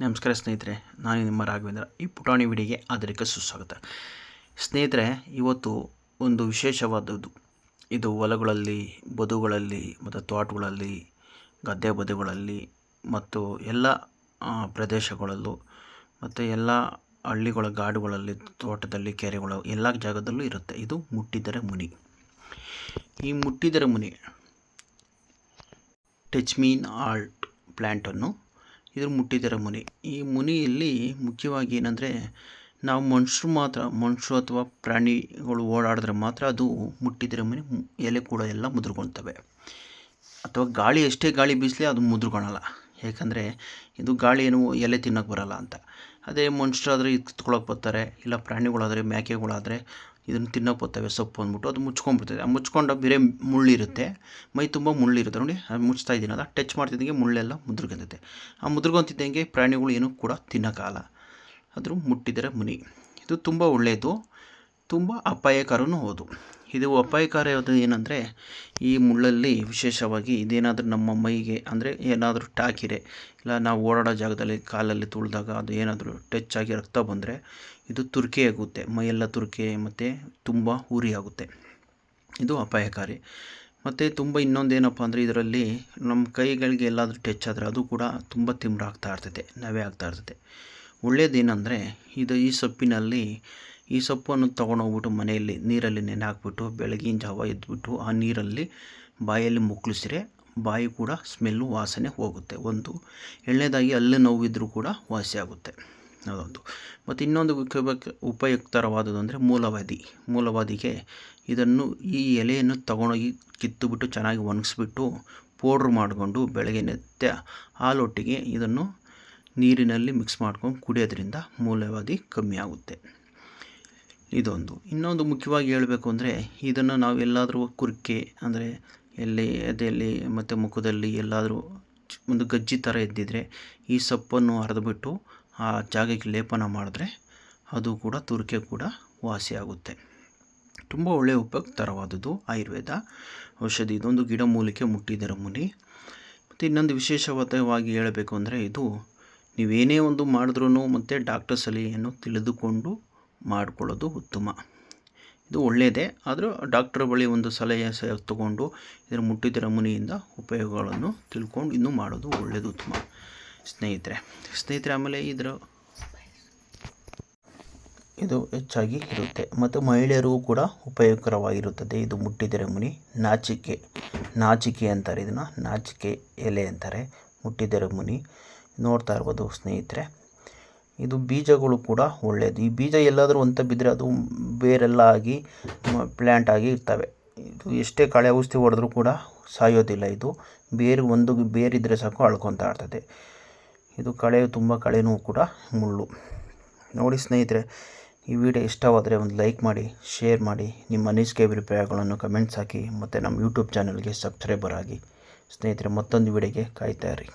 ನಮಸ್ಕಾರ ಸ್ನೇಹಿತರೆ, ನಾನು ನಿಮ್ಮ ರಾಘವೇಂದ್ರ ಈ ಪುಟಾಣಿ ವಿಡಿಗೆ ಆಧರಿಕ ಸುಸ್ವಾಗತ. ಸ್ನೇಹಿತರೆ, ಇವತ್ತು ಒಂದು ವಿಶೇಷವಾದದ್ದು. ಇದು ಹೊಲಗಳಲ್ಲಿ, ಬದುಗಳಲ್ಲಿ, ಮತ್ತು ತೋಟಗಳಲ್ಲಿ, ಗದ್ದೆ ಬದುಗಳಲ್ಲಿ, ಮತ್ತು ಎಲ್ಲ ಪ್ರದೇಶಗಳಲ್ಲೂ, ಮತ್ತು ಎಲ್ಲ ಹಳ್ಳಿಗಳ ಗಾಡುಗಳಲ್ಲಿ, ತೋಟದಲ್ಲಿ, ಕೆರೆಗಳು, ಎಲ್ಲ ಜಾಗದಲ್ಲೂ ಇರುತ್ತೆ. ಇದು ಮುಟ್ಟಿದರೆ ಮುನಿ. ಈ ಮುಟ್ಟಿದರೆ ಮುನಿ ಟಚ್ ಮೀನ್ ಆಲ್ಟ್ ಪ್ಲ್ಯಾಂಟನ್ನು ಇದ್ರ ಮುಟ್ಟಿದ್ದಾರೆ ಮುನಿ. ಈ ಮುನಿಯಲ್ಲಿ ಮುಖ್ಯವಾಗಿ ಏನಂದರೆ, ನಾವು ಮನುಷ್ಯರು ಮಾತ್ರ ಮನುಷ್ಯರು ಅಥವಾ ಪ್ರಾಣಿಗಳು ಓಡಾಡಿದ್ರೆ ಮಾತ್ರ ಅದು ಮುಟ್ಟಿದರೆ ಮುನಿ. ಎಲೆ ಕೂಡ ಎಲ್ಲ ಮುದುರ್ಕೊಳ್ತವೆ. ಅಥವಾ ಗಾಳಿ ಎಷ್ಟೇ ಗಾಳಿ ಬೀಸಲಿ ಅದು ಮುದ್ರಗೊಳಲ್ಲ ಯಾಕಂದರೆ, ಇದು ಗಾಳಿ ಏನು ಎಲೆ ತಿನ್ನೋಕೆ ಬರಲ್ಲ ಅಂತ. ಅದೇ ಮನುಷ್ಯರಾದರೆ ಕಿತ್ಕೊಳ್ಳೋಕೆ ಬರ್ತಾರೆ, ಇಲ್ಲ ಪ್ರಾಣಿಗಳಾದರೆ, ಮೇಕೆಗಳಾದರೆ ಇದನ್ನು ತಿನ್ನೋಕೆ ಬರ್ತವೆ, ಸೊಪ್ಪು ಅಂದ್ಬಿಟ್ಟು. ಅದು ಮುಚ್ಕೊಂಡ್ಬಿಡ್ತದೆ ಆ ಮುಚ್ಕೊಂಡು ಬೇರೆ ಮುಳ್ಳಿರುತ್ತೆ. ಮೈ ತುಂಬ ಮುಳ್ಳಿರುತ್ತೆ. ನೋಡಿ ಅದು ಮುಚ್ತಾ ಇದ್ದೀನಲ್ಲ ಟಚ್ ಮಾಡ್ತಿದ್ದಂಗೆ ಮುಳ್ಳೆಲ್ಲ ಮುದುರ್ಗಂತೈತೆ. ಆ ಮುದ್ರಗೊಂತಿದ್ದಂಗೆ ಪ್ರಾಣಿಗಳು ಏನೂ ಕೂಡ ತಿನ್ನೋಕ್ಕಾಗಲ್ಲ. ಆದರೂ ಮುಟ್ಟಿದರೆ ಮುನಿ. ಇದು ತುಂಬ ಒಳ್ಳೆಯದು. ತುಂಬ ಅಪಾಯಕರನೂ ಹೌದು. ಇದು ಅಪಾಯಕಾರಿ ಅದು ಏನಂದರೆ, ಈ ಮುಳ್ಳಲ್ಲಿ ವಿಶೇಷವಾಗಿ ಇದೇನಾದರೂ ನಮ್ಮ ಮೈಗೆ ಅಂದರೆ ಏನಾದರೂ ಟಾಕಿರೆ ಇಲ್ಲ ನಾವು ಓಡಾಡೋ ಜಾಗದಲ್ಲಿ ಕಾಲಲ್ಲಿ ತುಳಿದಾಗ ಅದು ಏನಾದರೂ ಟಚ್ ಆಗಿ ರಕ್ತ ಬಂದರೆ ಇದು ತುರ್ಕೆ ಆಗುತ್ತೆ, ಮೈಯೆಲ್ಲ ತುರ್ಕೆ ಮತ್ತು ತುಂಬ ಉರಿ ಆಗುತ್ತೆ. ಇದು ಅಪಾಯಕಾರಿ. ಮತ್ತು ತುಂಬ ಇನ್ನೊಂದೇನಪ್ಪ ಅಂದರೆ ಇದರಲ್ಲಿ ನಮ್ಮ ಕೈಗಳಿಗೆ ಎಲ್ಲಾದರೂ ಟಚ್ ಆದರೆ ಅದು ಕೂಡ ತುಂಬ ತಿಮ್ರ ಆಗ್ತಾ ಇರ್ತೈತೆ ನವೆ ಆಗ್ತಾ ಇರ್ತೈತೆ ಒಳ್ಳೆಯದೇನೆಂದರೆ ಇದು ಈ ಸೊಪ್ಪಿನಲ್ಲಿ ಈ ಸೊಪ್ಪನ್ನು ತೊಗೊಂಡೋಗ್ಬಿಟ್ಟು ಮನೆಯಲ್ಲಿ ನೀರಲ್ಲಿ ನೆನೆ ಹಾಕ್ಬಿಟ್ಟು ಬೆಳಗಿನ ಜಾವ ಎದ್ದುಬಿಟ್ಟು ಆ ನೀರಲ್ಲಿ ಬಾಯಲ್ಲಿ ಮುಕ್ಕಳಿಸಿದ್ರೆ ಬಾಯಿ ಕೂಡ ಸ್ಮೆಲ್ಲು ವಾಸನೆ ಹೋಗುತ್ತೆ. ಒಂದು ಎಣ್ಣೆದಾಗಿ ಅಲ್ಲೇ ನೋವಿದ್ರೂ ಕೂಡ ವಾಸಿ ಆಗುತ್ತೆ. ಅದೊಂದು. ಮತ್ತು ಇನ್ನೊಂದು ಉಪಯುಕ್ತರವಾದದ್ದು ಅಂದರೆ ಮೂಲವಾದಿ. ಮೂಲವಾದಿಗೆ ಇದನ್ನು ಈ ಎಲೆಯನ್ನು ತಗೊಂಡೋಗಿ ಕಿತ್ತುಬಿಟ್ಟು ಚೆನ್ನಾಗಿ ಒಣಗಿಸ್ಬಿಟ್ಟು ಪೌಡ್ರ್ ಮಾಡಿಕೊಂಡು ಬೆಳಗ್ಗೆ ನೆತ್ತ ಹಾಲೊಟ್ಟಿಗೆ ಇದನ್ನು ನೀರಿನಲ್ಲಿ ಮಿಕ್ಸ್ ಮಾಡ್ಕೊಂಡು ಕುಡಿಯೋದ್ರಿಂದ ಮೂಲವಾದಿ ಕಮ್ಮಿ ಆಗುತ್ತೆ. ಇದೊಂದು. ಇನ್ನೊಂದು ಮುಖ್ಯವಾಗಿ ಹೇಳಬೇಕು ಅಂದರೆ, ಇದನ್ನು ನಾವು ಎಲ್ಲಾದರೂ ಕುರ್ಕೆ ಅಂದರೆ ಎಲ್ಲಿ ಎದೆಯಲ್ಲಿ ಮತ್ತು ಮುಖದಲ್ಲಿ ಎಲ್ಲಾದರೂ ಒಂದು ಗಜ್ಜಿ ಥರ ಎದ್ದಿದ್ರೆ ಈ ಸೊಪ್ಪನ್ನು ಹರಿದುಬಿಟ್ಟು ಆ ಜಾಗಕ್ಕೆ ಲೇಪನ ಮಾಡಿದ್ರೆ ಅದು ಕೂಡ ತುರಿಕೆ ಕೂಡ ವಾಸಿಯಾಗುತ್ತೆ ತುಂಬ ಒಳ್ಳೆಯ ಉಪಯುಕ್ತರವಾದದ್ದು ಆಯುರ್ವೇದ. ಔಷಧಿ, ಇದೊಂದು ಗಿಡಮೂಲಿಕೆ ಮುಟ್ಟಿದರ ಮುನಿ. ಮತ್ತು ಇನ್ನೊಂದು ವಿಶೇಷವಾದವಾಗಿ ಹೇಳಬೇಕು ಅಂದರೆ, ಇದು ನೀವೇನೇ ಒಂದು ಮಾಡಿದ್ರೂ ಮತ್ತು ಡಾಕ್ಟರ್ ಸಲಹೆಯನ್ನು ತಿಳಿದುಕೊಂಡು ಮಾಡಿಕೊಳ್ಳೋದು ಉತ್ತಮ. ಇದು ಒಳ್ಳೆಯದೇ ಆದರೂ ಡಾಕ್ಟರ್ ಬಳಿ ಒಂದು ಸಲಹೆ ಸಹ ತಗೊಂಡು ಇದರ ಮುಟ್ಟಿದರ ಮುನಿಯಿಂದ ಉಪಯೋಗಗಳನ್ನು ತಿಳ್ಕೊಂಡು ಇನ್ನೂ ಮಾಡೋದು ಒಳ್ಳೆಯದು ಉತ್ತಮ. ಸ್ನೇಹಿತರೆ ಸ್ನೇಹಿತರೆ, ಆಮೇಲೆ ಇದರ ಇದು ಹೆಚ್ಚಾಗಿ ಇರುತ್ತೆ. ಮತ್ತು ಮಹಿಳೆಯರಿಗೂ ಕೂಡ ಉಪಯೋಗಕರವಾಗಿರುತ್ತದೆ. ಇದು ಮುಟ್ಟಿದರೆ ಮುನಿ, ನಾಚಿಕೆ. ನಾಚಿಕೆ ಅಂತಾರೆ ಇದನ್ನು. ನಾಚಿಕೆ ಎಲೆ ಅಂತಾರೆ. ಮುಟ್ಟಿದರೆ ಮುನಿ. ನೋಡ್ತಾ ಇರ್ಬೋದು ಸ್ನೇಹಿತರೆ. ಇದು ಬೀಜಗಳು ಕೂಡ ಒಳ್ಳೆಯದು ಈ ಬೀಜ ಎಲ್ಲಾದರೂ ಅಂತ ಬಿದ್ದರೆ ಅದು ಬೇರೆಲ್ಲ ಆಗಿ ಪ್ಲ್ಯಾಂಟ್ ಆಗಿ ಇರ್ತವೆ. ಇದು ಎಷ್ಟೇ ಕಳೆ ಔಷಧಿ ಹೊಡೆದ್ರೂ ಕೂಡ ಸಾಯೋದಿಲ್ಲ ಇದು. ಬೇರು ಒಂದು ಬೇರಿದ್ದರೆ ಸಾಕು ಅಳ್ಕೊತಾ ಇರ್ತದೆ. ಇದು ಕಳೆ, ತುಂಬ ಕಳೆನೂ ಕೂಡ ಮುಳ್ಳು. ನೋಡಿ ಸ್ನೇಹಿತರೆ, ಈ ವಿಡಿಯೋ ಇಷ್ಟವಾದರೆ ಒಂದು ಲೈಕ್ ಮಾಡಿ, ಶೇರ್ ಮಾಡಿ. ನಿಮ್ಮ ಅನಿಸಿಕೆ ಅಭಿಪ್ರಾಯಗಳನ್ನು ಕಮೆಂಟ್ಸ್ ಹಾಕಿ. ಮತ್ತು ನಮ್ಮ ಯೂಟ್ಯೂಬ್ ಚಾನಲ್ಗೆ ಸಬ್ಸ್ಕ್ರೈಬರ್ ಆಗಿ. ಸ್ನೇಹಿತರೆ, ಮತ್ತೊಂದು ವಿಡಿಯೋಗೆ ಕಾಯ್ತಾ ಇರಿ.